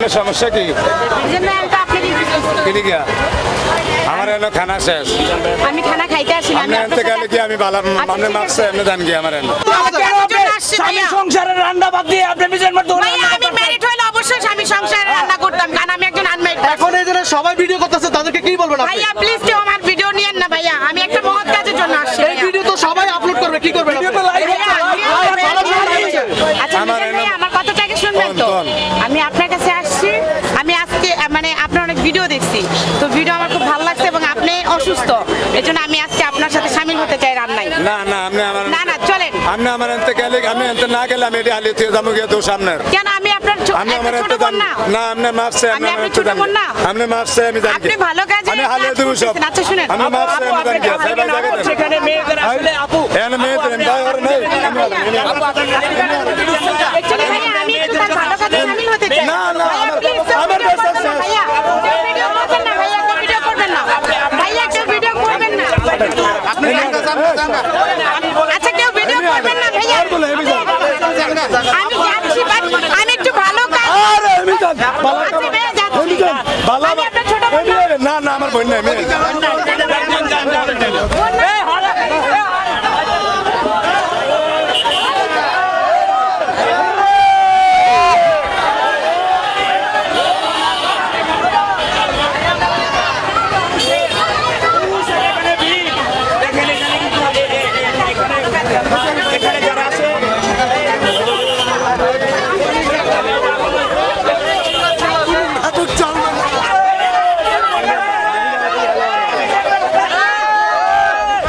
সমস্যা কি? কিনি গিয়া আমার এনে খানা শেষ। আমি খানা খাইতে আসি না, এনতে গেলে কি আমি বালা আচ্ছা, মানে আছে। এমনি দান গিয়া আমার এনে? স্বামী সংসারের রান্না বাদ দিয়ে আপনি বিজয়ের মধ্যে আমি married হইলে অবশ্যই স্বামী সংসারে রান্না করতাম কারণ আমি একজন unmarried এখন এই যে সবাই ভিডিও করতেছে তাদেরকে কি বলবেন আপনি? ভাইয়া প্লিজ কেউ আমার ভিডিও নিয়েন না ভাইয়া। আমি একটা দেখছি তো ভিডিও আমার খুব ভালো লাগছে এবং আপনি অসুস্থ। এই জন্য আমি আজকে আপনার সাথে সামিল হতে চাই রান্নায়। না না আপনি আমার না না চলেন। আপনি আমার এনতে গেলে আমি এনতে না গেলে আমি এটি হালিয়ে দিয়ে যাব গিয়ে তো সামনের কেন আমি আপনার আমি আমার এনতে বোন না? আপনি মাপছে আমি আমি আমার এনতে ছোট বোন না? আপনি মাপছে আমি জানি। আপনি ভালো কাজে আমি হালিয়ে দেবো সব। আচ্ছা, শুনেন। আমি মাপছে আমি জানি। সেখানে মেয়েদের আসলে আপু এখানে মেয়ে দেন ভাই আর নেই। আমি একটু ভালো কাজে সামিল হতে চাই। না, না, ভাইয়া, আমার- please, কেউ আমার video কাছে করবেন না, আছে। ভাইয়া। কেউ video করবেন না, ভাইয়া, কেউ video করবেন না। ভাইয়া, কেউ video করবেন না। আচ্ছা, কেউ ভিডিও করবেন না, ভাইয়া। আমি যাচ্ছি, আমি একটু ভালো কাজ- আরে আমি জান ভালো আচ্ছা, যাচ্ছি। ভালো। না না আমার বোন নাই মেয়ে এখানে যারা আছে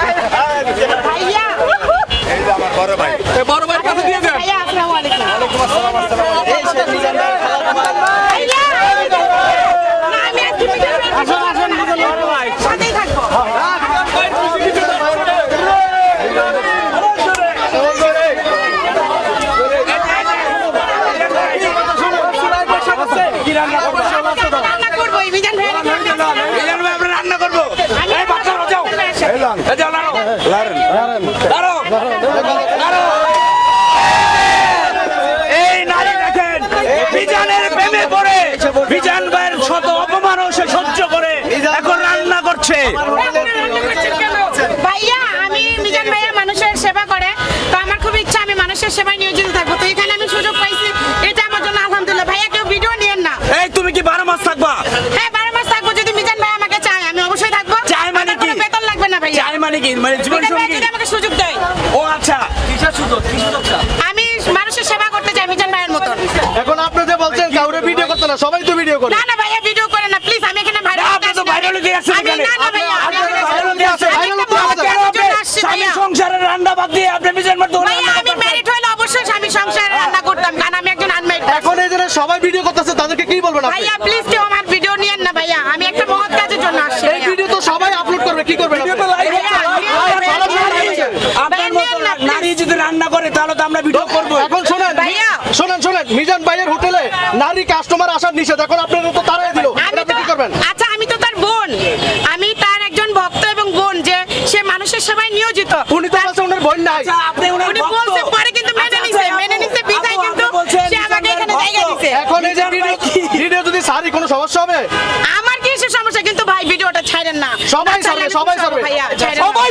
ভাইয়া। এই যে আমার বড় ভাই বড় ভাই কাছে দিয়ে দেন ভাইয়া, আসসালামু আলাইকুম। ভাইয়া। না, আমি আজকে video করব না। সাথেই থাকব। রান্না করব, এই মিজান ভাইয়ের কাছে আসছি। এই জন্য আমরা রান্না করব আমি এই বাচ্চারা যাও এই লান এই যাও দাঁড়াও লারেন দাঁড়াও দাঁড়াও এই নারী দেখেন বিজানের প্রেমে পড়ে বিজান ভাইয়ের শত অপমান সে সহ্য করে এখন রান্না করছে ভাইয়া আমি মিজান ভাইয়া মানুষের সেবা করে তো আমার খুব ইচ্ছা আমি মানুষের সেবায় নিয়োজিত থাকব। তো এখানে আমি সুযোগ পাইছি। এটা আমার জন্য আলহামদুলিল্লাহ। ভাইয়া কেউ ভিডিও নিয়েন না। এই তুমি কি বারো মাস থাকবা? হ্যাঁ বারো মাস থাকব। যদি মিজান ভাই আমাকে চায় আমি অবশ্যই থাকব। চায় মানে কি? বেতন লাগবে না ভাইয়া। চাই মানে কি? মানে জীবন ভাই সঙ্গী? যদি আমাকে সুযোগ দেয়। ও আচ্ছা। কিসের সুযোগ? কি সুযোগটা? আমি মানুষের সেবা করতে চাই মিজান ভাইয়ের মতন। এখন আপনি যে বলছেন কাউরে ভিডিও করতে না সবাই তো ভিডিও করে। না না ভাইয়া ভিডিও করে না। প্লিজ আমি এখানে ভাইরাল আপনি তো viral হতে আসছেন আমি না না ভাইয়া সবাই ভিডিও করতেছে তাদেরকে কি বলবেন আপনি? ভাইয়া প্লিজ কেউ আমার ভিডিও নিয়েন না ভাইয়া। আমি একটা মহৎ কাজের জন্য আসছি এই ভিডিও তো সবাই আপলোড করবে কি করবেন ভালো ভাইয়া, ভালো হয়েছে। আপনার মতো না। নারী যদি রান্না করে তাহলে তো আমরা ভিডিও করব। এখন শোনেন ভাইয়া। শোনেন শোনেন মিজান ভাইয়ের হোটেলে নারী কাস্টমার আসার নিষেধ এখন আপনারা তো তারাই দিল। আপনি কি করবেন? আচ্ছা আমি তো তার বোন। আমি তার একজন ভক্ত এবং বোন যে সে মানুষের সেবায় নিয়োজিত। উনি তো বলছে ওনার বোন নাই। আচ্ছা আপনি ওনার উনি ভিডিও কোনো সমস্যা হবে আমার কি সে সমস্যা কিন্তু ভাই ভিডিওটা ছাড়েন না সবাই সবাই সবাই সবাই সবাই।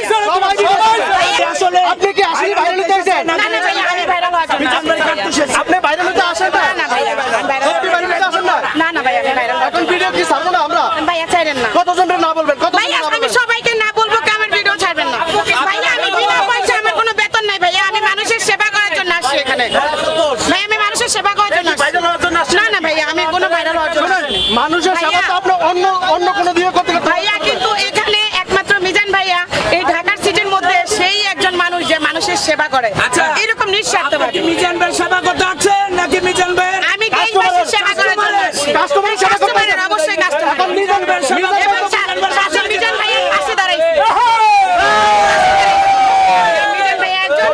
আসলে আপনি কি আসলে ভাইরাল হতে চাইছেন? না না ভাইয়া আমি ভাইরাল হওয়ার জন্য মিজান ভাই আসছি কাটতেছে। ভাইয়া। আপনি বাইরে হতে আসেন না না না ভাইয়া আমি viral সত্যি বাইরে হতে আসেন না না না ভাইয়া আমি ভাইরাল এখন ভিডিও কি ছাড়বো না আমরা ভাইয়া ছাড়েন না কতজনের না বলবেন কত ভাইয়া আমি সবাইকে না বলব কি আমার ভিডিও ছাড়বেন না ভাইয়া আমি বিনা পয়সা আমার কোনো বেতন নাই ভাইয়া আমি মানুষের সেবা করার জন্য আসছি এখানে ভাই আমি মানুষের সেবা করার জন্য আসছি। না না ভাইয়া আমি কোনো ভাইরাল হওয়ার জন্য আসিনি। মানুষের সেবা ভাইয়া। তো আপনি অন্য অন্য কোনো দিয়ে করতে করতে ভাইয়া কিন্তু এখানে একমাত্র মিজান ভাইয়া এই ঢাকার সিটির মধ্যে সেই একজন মানুষ যে মানুষের সেবা করে। আচ্ছা। এরকম নিঃস্বার্থ কি মিজান ভাই সেবা করতে আছেন নাকি মিজান ভাই আমি দেশবাসীর সেবা করার জন্য আসছি। কাস্টমারের সেবা করতে অবশ্যই কাস্টমার মিজান ভাইয়ের সেবা সাথে মিজান ভাইয়ের পাশে দাঁড়াইছি মিজান ভাইয়া একজন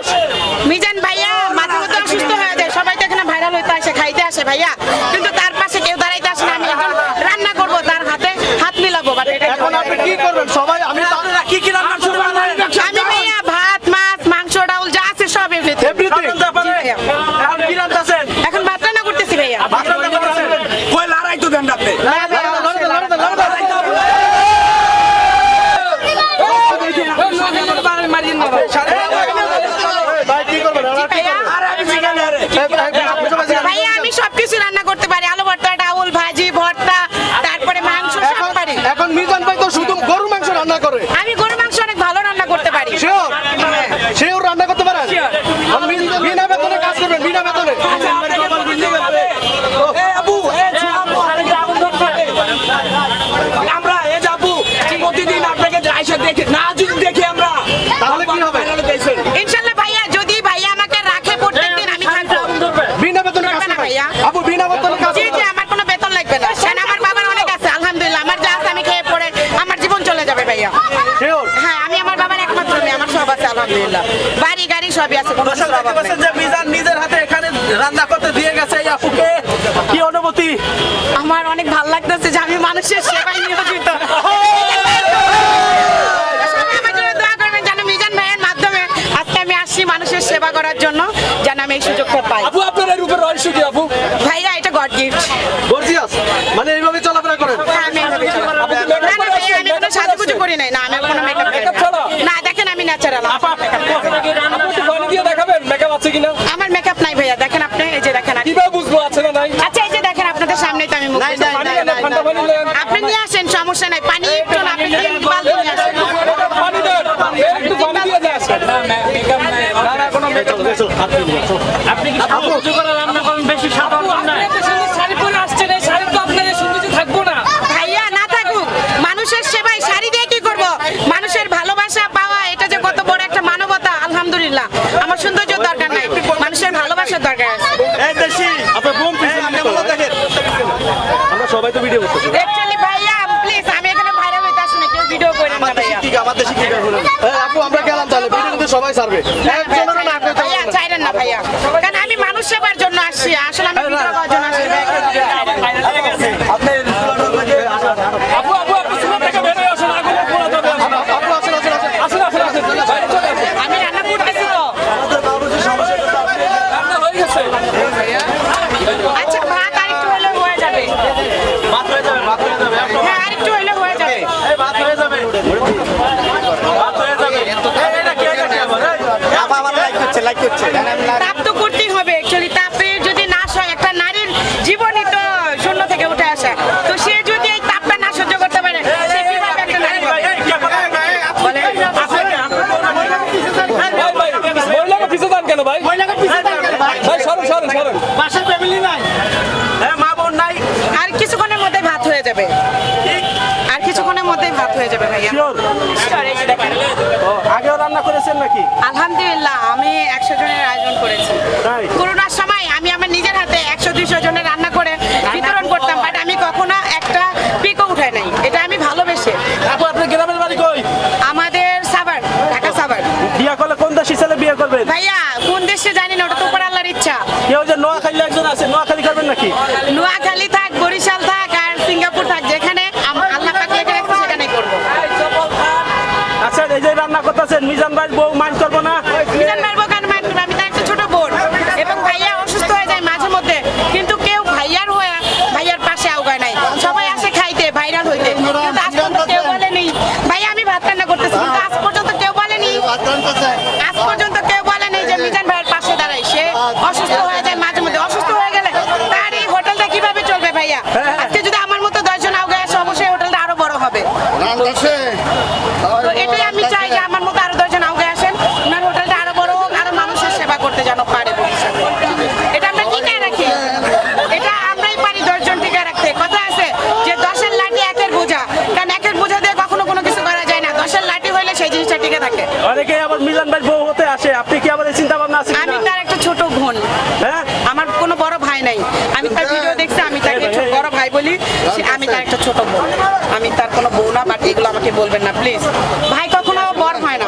মিজান ভাইয়া মাঝে মধ্যে অসুস্থ হয়ে যায়। সবাই তো এখানে ভাইরাল হইতে আসে খাইতে আসে ভাইয়া। কিন্তু কি করবেন সবাই আমি তো- আপনারা কি কি রান্না শুরু করবেন আমি ভাইয়া ভাত মাছ মাংস ডাউল যা আছে সব এভরিথিং Everything? এখন কি রান্না আছেন এখন ভাত রান্না করতেছি ভাইয়া কই লাল লড়বেন না আপনি লড়ে দেন, লড়ে দেন, লড়ে দেন। ভাই, কি করবেন? আর কি করবেন? আর আমি জিগালে আরে এই, ভাই, ভাই, আপনি সবাই জিজ্ঞাসা ভাইয়া আমি সবকিছু রান্না করতে পারি আলু ভর্তা ডাউল ভাজি ভর্তা তারপরে মাংস সব এখন পারি এখন মিজান ভাই তো শুধু গরুর মাংস রান্না করে আমি গরু মাংস অনেক ভালো রান্না করতে পারি শিওর শিওর রান্না করতে পারেন আপনি বিনা বেতনে কাজ করবেন বিনা বেতনে। আমরা এ যাব প্রতিদিন আপনাকে আইসা দেখে না যদি দেখি আমরা তাহলে কি হবে? ইনশাল্লাহ ভাইয়া যদি ভাইয়া আমাকে রাখে প্রত্যেকদিন আমি থাকব। বিনা বেতনে কাজ না ভাইয়া। আপু বিনা বেতনে কাজ জি জি আমার কোনো বেতন লাগবে না। কারণ আমার বাবার অনেক আছে আলহামদুলিল্লাহ। আমার যা আমি খেয়ে পড়ে আমার জীবন চলে যাবে ভাইয়া। হ্যাঁ আমি আমার বাবার একমাত্র মেয়ে আমার সব আছে আলহামদুলিল্লাহ। বাড়ি গাড়ি সবই আছে কোনো অভাব নেই। দিয়ে গেছে এই আপুকে কি অনুভূতি আমার অনেক ভালো লাগতেছে যে আমি মানুষের সেবায় নিয়োজিত মানুষের সেবা করার জন্য যেন আমি এই সুযোগটা পাই আপু আপনার এর উপর রহস্য কি আপু ভাইয়া এটা গড গিফট গর্জিয়াস মানে এইভাবে চলাফেরা করেন আমি কোনো সাজুগুজু করি নাই না আমি কোনো মেকআপ করি না। না দেখেন আমি ন্যাচারাল আপু একটু দিয়ে দেখাবেন মেকআপ আছে কিনা আপনি নিয়ে আসেন, সমস্যা নাই। পানি একটু না, আপনি তিন বালতি নিয়ে আসেন। পানি দেন একটু পানি দিয়ে দেন ভাইয়া, না থাকুক। মানুষের সেবায় শাড়ি দিয়ে কি করব? মানুষের ভালোবাসা পাওয়া, এটা যে কত বড় একটা মানবতা, আলহামদুলিল্লাহ। আমার সৌন্দর্য দরকার নাই। মানুষের ভালোবাসার দরকার আছে। আমরা সবাই তো ভিডিও করতেছি অ্যাকচুয়ালি ভাইয়া প্লিজ আমি এখানে ভাইরাল হইতে আসি না কেউ ভিডিও করেন না ভাইয়া এই, আপু আমরা গেলাম তাহলে ভিডিও কিন্তু সবাই ছাড়বে ভাইয়া চাইলেন না ভাইয়া কারণ আমি মানুষ সেবার জন্য আসছি আসলে আমি ভিডিও করার জন্য আসছি করেছেন নাকি? আলহামদুলিল্লাহ আমি একশো জনের আয়োজন করেছি? করোনার সময় আমি আমার নিজের হাতে একশো দুইশো জনের রান্না করে বিতরণ করতাম বাট আমি কখনো একটা পিকও উঠাই নাই। এটা আমি ভালোবেসে। আপু আপনার গ্রামের বাড়ি কই? আমাদের সাভার ঢাকা সাভার। বিয়ে করলে কোন দেশি ছেলে বিয়ে করবেন? ভাইয়া কোন দেশে জানি না ওটা তো উপর আল্লাহর ইচ্ছা। কেউ যে নোয়াখালী একজন আছে নোয়াখালী করবেন নাকি? নোয়াখালী থাক বরিশাল তো এটাই আমি চাই যে আমার মতো আরও দশজন আগে আসেন। ওনার হোটেলটা আরও বড় হোক আরও মানুষের সেবা করতে যেন পারে এটা আমরা টিকায় রাখি? এটা আমরাই পারি দশজন টিকায় রাখতে। কথা আছে যে দশের লাঠি একের বোঝা। কারণ একের বোঝা দিয়ে কখনো কোনো কিছু করা যায় না। দশের লাঠি হইলে সেই জিনিসটা টিকে থাকে। অনেকে আবার মিলন ভাই বউ হতে আসে। আপনি কি আবার এই চিন্তা ভাবনা আছে আমি কিনা? তার একটা ছোট বোন হ্যাঁ আমার কোনো বড় ভাই নাই আমি তার ভিডিও দেখছি আমি তাকে ছোট- বড় ভাই বলি সে- আমি তার একটা ছোট বোন আমি তার কোনো বউ না বাট এগুলো আমাকে বলবেন না প্লিজ ভাই কখনো বর হয় না।